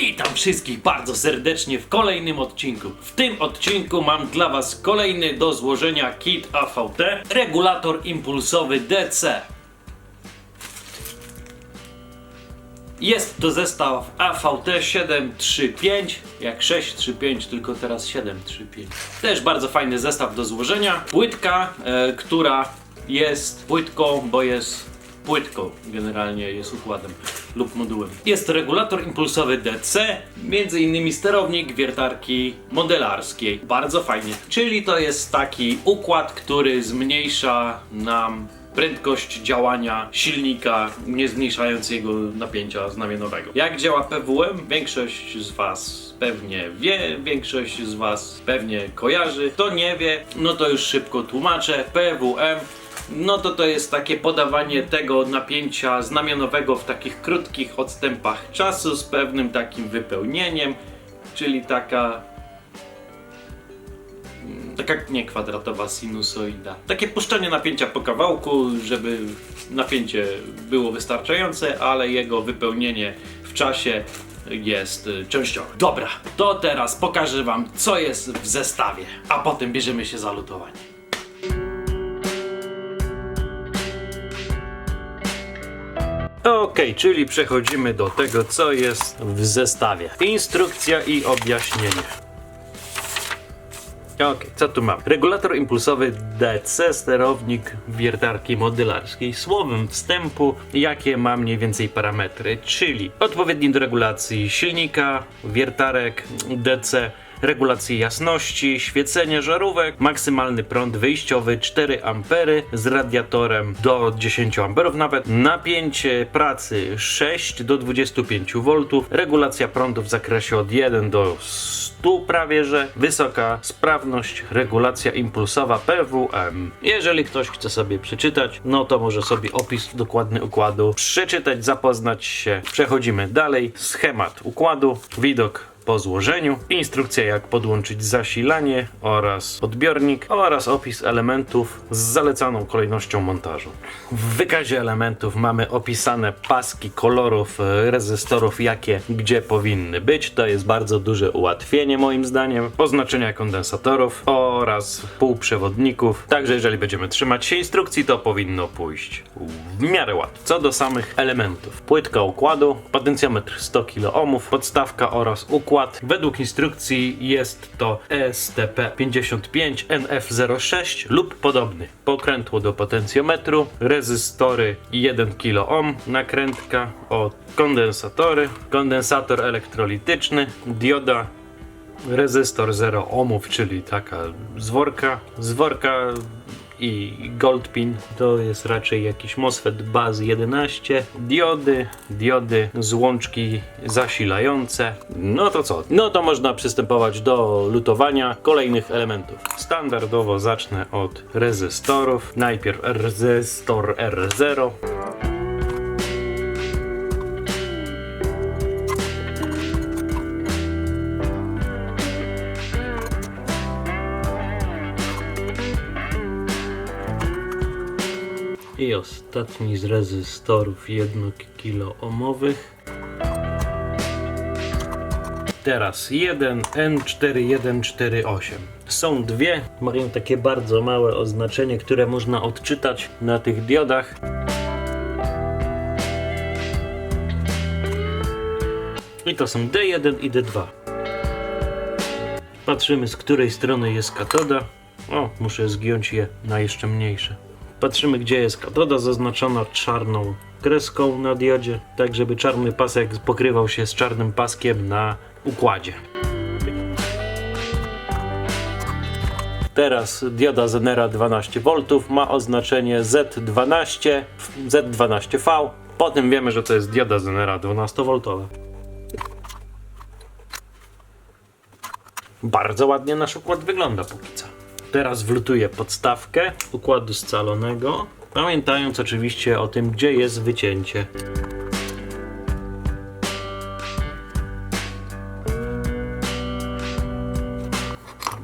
Witam wszystkich bardzo serdecznie w kolejnym odcinku. W tym odcinku mam dla Was kolejny do złożenia kit AVT, regulator impulsowy DC. Jest to zestaw AVT 735, jak 635, tylko teraz 735. Też bardzo fajny zestaw do złożenia. Płytka, e, która jest płytką, bo jest płytką, generalnie jest układem lub modułem. Jest to regulator impulsowy DC, między innymi sterownik wiertarki modelarskiej. Bardzo fajnie. Czyli to jest taki układ, który zmniejsza nam prędkość działania silnika, nie zmniejszając jego napięcia znamionowego. Jak działa PWM? Większość z Was pewnie wie, większość z Was pewnie kojarzy. Kto nie wie, no to już szybko tłumaczę. PWM no to to jest takie podawanie tego napięcia znamionowego w takich krótkich odstępach czasu z pewnym takim wypełnieniem, czyli taka taka nie kwadratowa sinusoida. Takie puszczenie napięcia po kawałku, żeby napięcie było wystarczające, ale jego wypełnienie w czasie jest y, częściowe. Dobra, to teraz pokażę wam co jest w zestawie, a potem bierzemy się za lutowanie. Ok, czyli przechodzimy do tego, co jest w zestawie. Instrukcja i objaśnienie. Ok, co tu mam? Regulator impulsowy DC, sterownik wiertarki modelarskiej. Słowem wstępu, jakie ma mniej więcej parametry, czyli odpowiedni do regulacji silnika, wiertarek DC, regulacji jasności, świecenie żarówek, maksymalny prąd wyjściowy 4 A z radiatorem do 10 A nawet, napięcie pracy 6 do 25 V, regulacja prądu w zakresie od 1 do 100 prawie że, wysoka sprawność, regulacja impulsowa PWM. Jeżeli ktoś chce sobie przeczytać, no to może sobie opis dokładny układu przeczytać, zapoznać się. Przechodzimy dalej. Schemat układu, widok po złożeniu, instrukcja jak podłączyć zasilanie oraz odbiornik oraz opis elementów z zalecaną kolejnością montażu. W wykazie elementów mamy opisane paski kolorów rezystorów, jakie gdzie powinny być. To jest bardzo duże ułatwienie moim zdaniem. Oznaczenia kondensatorów oraz półprzewodników. Także jeżeli będziemy trzymać się instrukcji, to powinno pójść w miarę łatwo. Co do samych elementów. Płytka układu, potencjometr 100 kΩ, podstawka oraz układ. Według instrukcji jest to E STP55 NF06 lub podobny. Pokrętło do potencjometru, rezystory 1 kΩ, nakrętka od kondensatory, kondensator elektrolityczny, dioda rezystor 0 ohmów, czyli taka zworka, zworka i goldpin to jest raczej jakiś MOSFET baz 11, diody, diody, złączki zasilające. No to co? No to można przystępować do lutowania kolejnych elementów. Standardowo zacznę od rezystorów. Najpierw rezystor R0. Ostatni z rezystorów 1 kiloomowych. Teraz 1 N4148. Są dwie, mają takie bardzo małe oznaczenie, które można odczytać na tych diodach. I to są D1 i D2. Patrzymy z której strony jest katoda. O, muszę zgiąć je na jeszcze mniejsze. Patrzymy gdzie jest katoda zaznaczona czarną kreską na diodzie, tak żeby czarny pasek pokrywał się z czarnym paskiem na układzie. Teraz dioda Zenera 12V ma oznaczenie Z12, Z12V. Potem wiemy, że to jest dioda Zenera 12V. Bardzo ładnie nasz układ wygląda póki co. Teraz wlutuję podstawkę układu scalonego, pamiętając oczywiście o tym, gdzie jest wycięcie.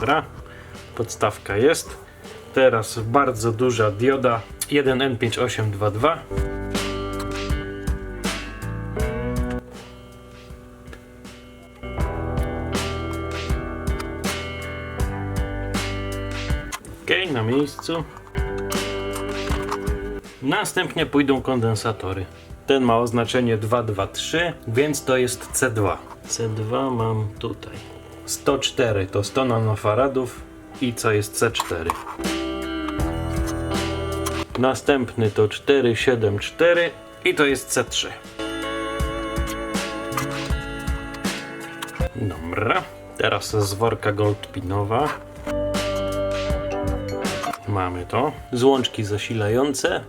Dobra, podstawka jest. Teraz bardzo duża dioda 1N5822. Miejscu. Następnie pójdą kondensatory. Ten ma oznaczenie 223, więc to jest C2. C2 mam tutaj. 104 to 100 nanofaradów i co jest C4. Następny to 474 i to jest C3. Dobra, teraz z worka goldpinowa. Mamy to. Złączki zasilające.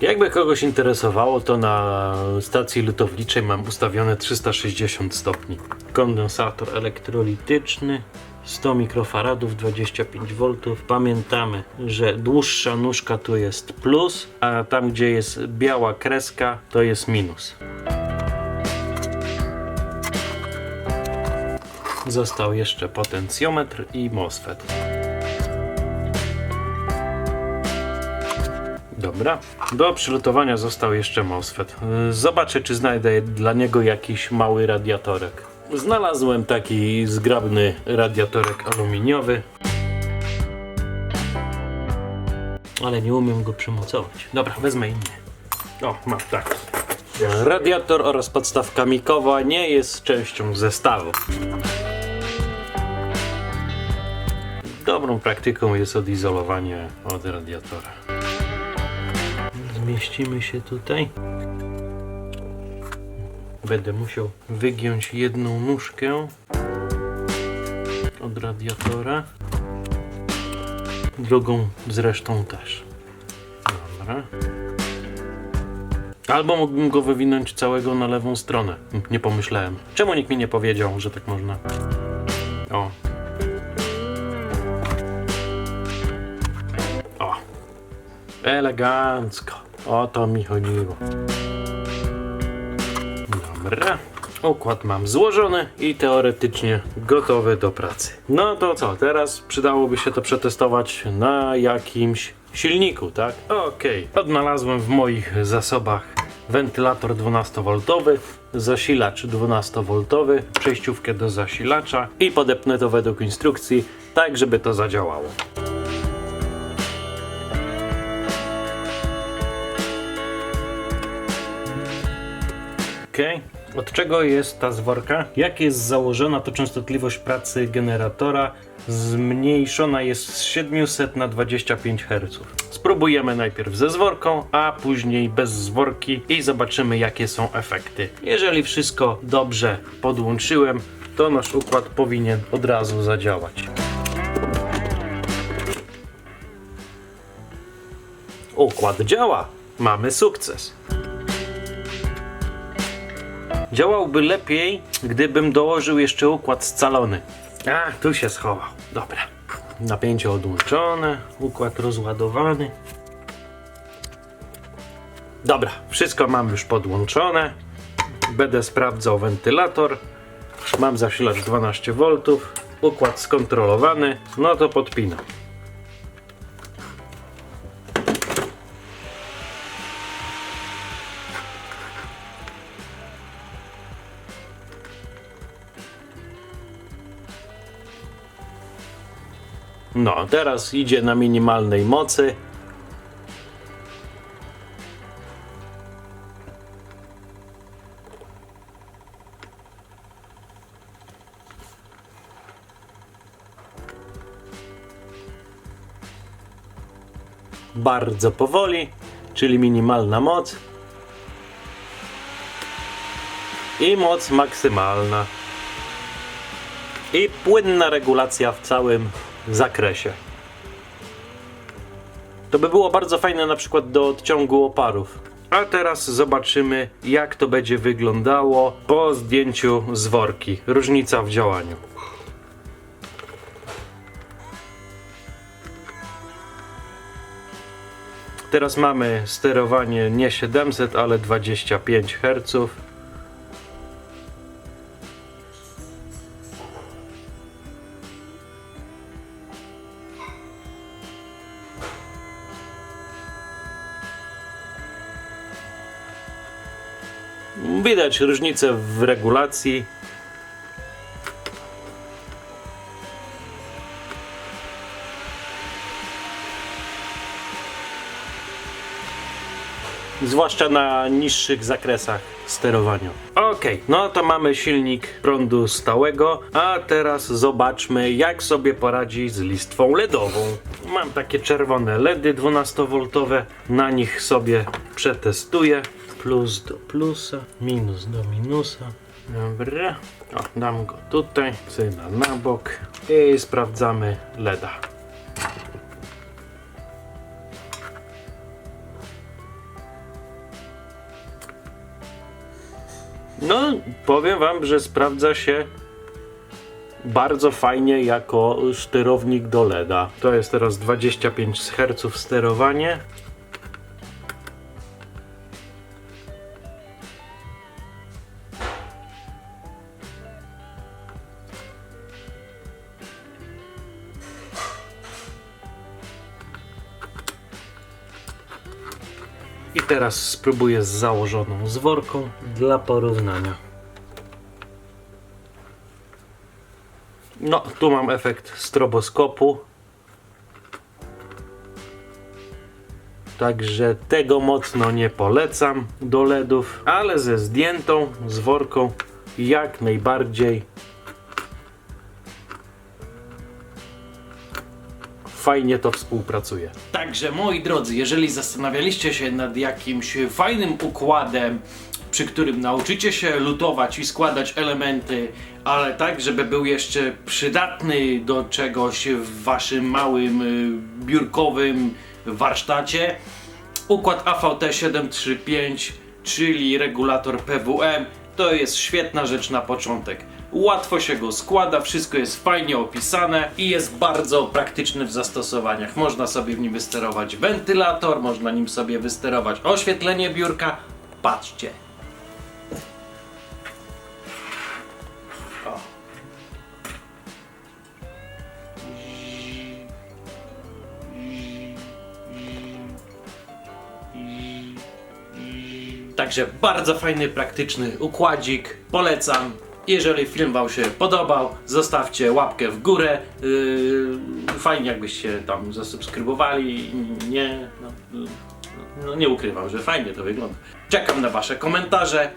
Jakby kogoś interesowało, to na stacji lutowniczej mam ustawione 360 stopni. Kondensator elektrolityczny, 100 mikrofaradów, 25 V. Pamiętamy, że dłuższa nóżka tu jest plus, a tam gdzie jest biała kreska to jest minus. Został jeszcze potencjometr i MOSFET. Dobra. Do przylutowania został jeszcze MOSFET. Zobaczę, czy znajdę dla niego jakiś mały radiatorek. Znalazłem taki zgrabny radiatorek aluminiowy. Ale nie umiem go przymocować. Dobra, wezmę inny. O, mam taki. Radiator oraz podstawka mikowa nie jest częścią zestawu. Dobrą praktyką jest odizolowanie od radiatora. Zmieścimy się tutaj. Będę musiał wygiąć jedną nóżkę od radiatora. Drugą zresztą też. Dobra. Albo mógłbym go wywinąć całego na lewą stronę. Nie pomyślałem. Czemu nikt mi nie powiedział, że tak można? O. Elegancko. O to mi chodziło. Dobra. Układ mam złożony i teoretycznie gotowy do pracy. No to co, teraz przydałoby się to przetestować na jakimś silniku, tak? Okej, odnalazłem w moich zasobach wentylator 12V, zasilacz 12V, przejściówkę do zasilacza i podepnę to według instrukcji, tak żeby to zadziałało. Od czego jest ta zworka? Jak jest założona, to częstotliwość pracy generatora zmniejszona jest z 700 na 25 Hz. Spróbujemy najpierw ze zworką, a później bez zworki i zobaczymy jakie są efekty. Jeżeli wszystko dobrze podłączyłem, to nasz układ powinien od razu zadziałać. Układ działa. Mamy sukces. Działałby lepiej, gdybym dołożył jeszcze układ scalony. A, tu się schował. Dobra. Napięcie odłączone, układ rozładowany. Dobra, wszystko mam już podłączone. Będę sprawdzał wentylator. Mam zasilacz 12V. Układ skontrolowany. No to podpinam. No, teraz idzie na minimalnej mocy. Bardzo powoli, czyli minimalna moc. I moc maksymalna. I płynna regulacja w całym zakresie. To by było bardzo fajne na przykład do odciągu oparów. A teraz zobaczymy jak to będzie wyglądało po zdjęciu z worki. Różnica w działaniu. Teraz mamy sterowanie nie 700, ale 25 Hz. Widać różnicę w regulacji. Zwłaszcza na niższych zakresach sterowania. Ok, no to mamy silnik prądu stałego, a teraz zobaczmy jak sobie poradzi z listwą LEDową. Mam takie czerwone LEDy 12V, na nich sobie przetestuję. Plus do plusa, minus do minusa. Dobra, o, dam go tutaj, syna na bok i sprawdzamy LEDa. No, powiem wam, że sprawdza się bardzo fajnie jako sterownik do LEDa. To jest teraz 25 Hz sterowanie. Teraz spróbuję z założoną zworką dla porównania. No, tu mam efekt stroboskopu. Także tego mocno nie polecam do LEDów, ale ze zdjętą zworką jak najbardziej fajnie to współpracuje. Także moi drodzy, jeżeli zastanawialiście się nad jakimś fajnym układem, przy którym nauczycie się lutować i składać elementy, ale tak, żeby był jeszcze przydatny do czegoś w waszym małym y, biurkowym warsztacie, układ AVT735, czyli regulator PWM, to jest świetna rzecz na początek. Łatwo się go składa, wszystko jest fajnie opisane i jest bardzo praktyczny w zastosowaniach. Można sobie w nim wysterować wentylator, można nim sobie wysterować oświetlenie biurka. Patrzcie. Także bardzo fajny, praktyczny układzik. Polecam. Jeżeli film Wam się podobał, zostawcie łapkę w górę. Yy, fajnie jakbyście tam zasubskrybowali. Nie, no, no, nie ukrywam, że fajnie to wygląda. Czekam na Wasze komentarze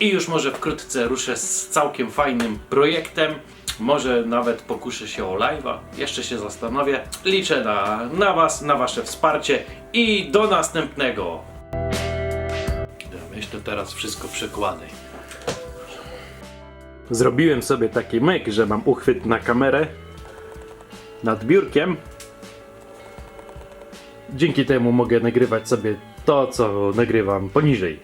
i już może wkrótce ruszę z całkiem fajnym projektem. Może nawet pokuszę się o live'a. Jeszcze się zastanowię. Liczę na, na Was, na Wasze wsparcie i do następnego. To teraz wszystko przekładaj. Zrobiłem sobie taki myk, że mam uchwyt na kamerę nad biurkiem. Dzięki temu mogę nagrywać sobie to, co nagrywam poniżej.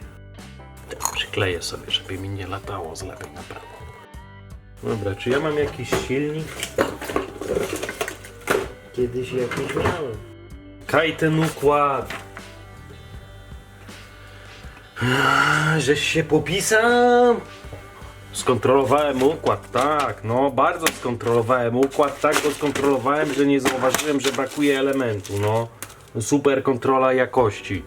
Przykleję sobie, żeby mi nie latało z lewej na prawo. Dobra, czy ja mam jakiś silnik? Kiedyś jakiś miałem. Kaj ten układ. Żeś się popisał? Skontrolowałem układ, tak, no bardzo skontrolowałem układ, tak go skontrolowałem, że nie zauważyłem, że brakuje elementu, no. Super kontrola jakości.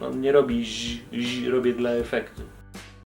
On nie robi ź, ź, robię dla efektu.